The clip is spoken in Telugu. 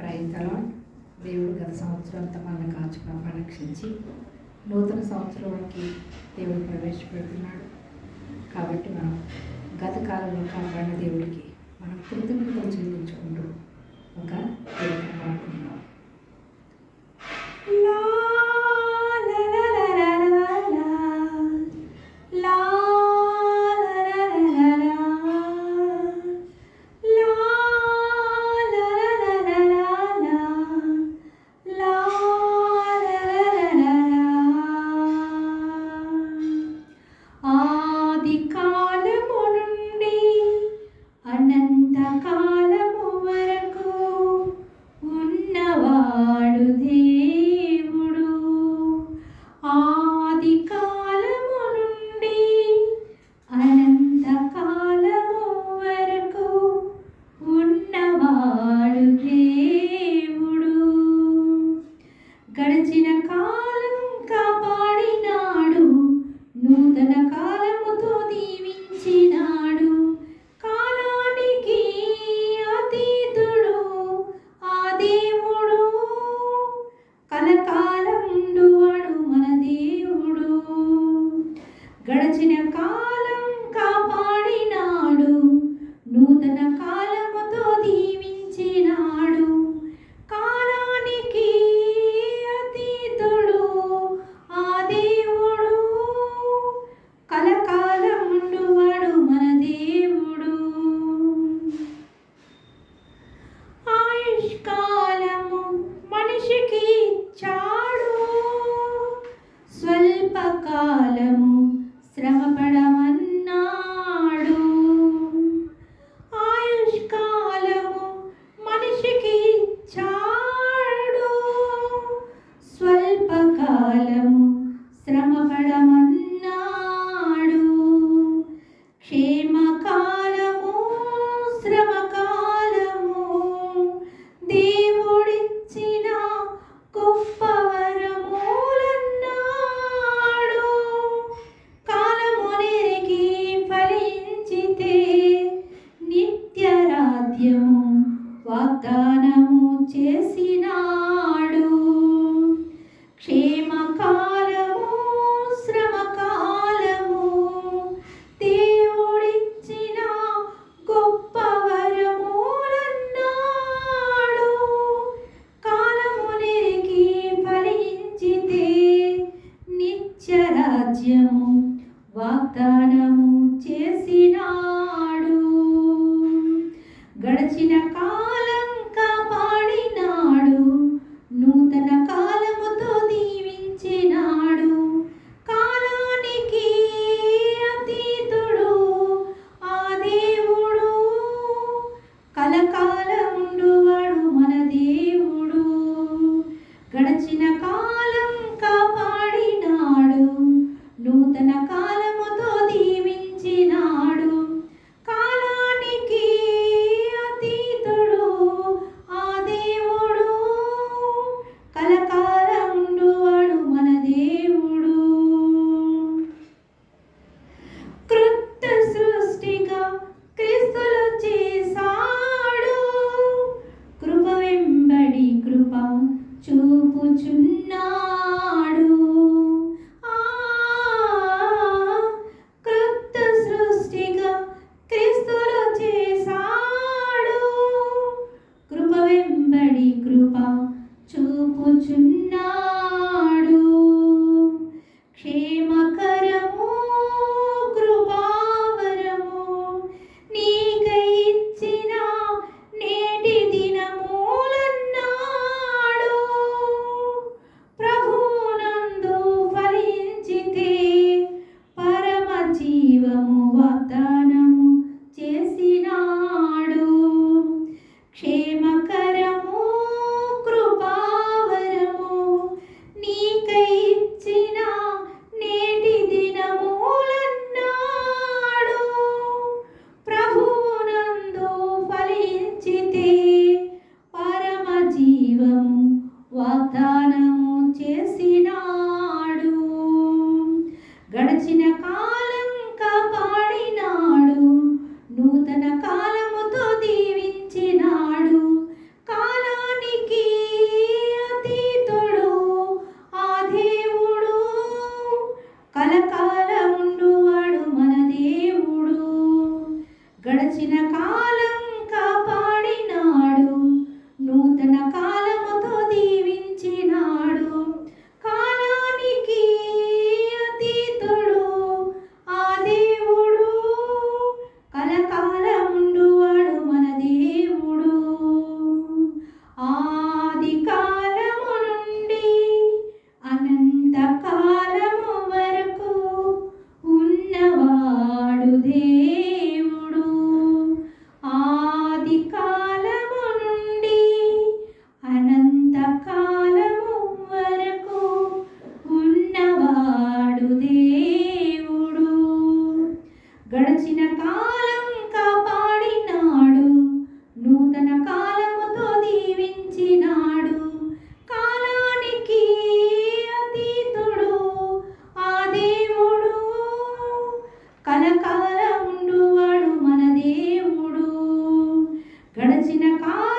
ప్రయత్నం దేవుడు గత సంవత్సరం అంతా మనల్ని కాచి రక్షించి నూతన సంవత్సరానికి దేవుడు ప్రవేశపెడుతున్నాడు. కాబట్టి మనం గత కాలంలో కాపాడిన దేవుడికి మనం కృతజ్ఞతలు చెల్లించుకుంటూ ఒక Karen కాలము శ్రమపడమన్నాడు. ఆయుష్కాలము మనిషికి ఇచ్చాడు. స్వల్పకాలము శ్రమపడమన్నాడు వాగ్దానము చేసినాడు. క్షేమకాలము శ్రమకాలము దేవుడిచ్చిన గొప్ప వరములన్నాడు. కాలము నెరికి ఫలించితే నిత్య రాజ్యము వాగ్దానము చేసినాడు. గడిచిన కాలం गणेश का गणेश जी ने कहा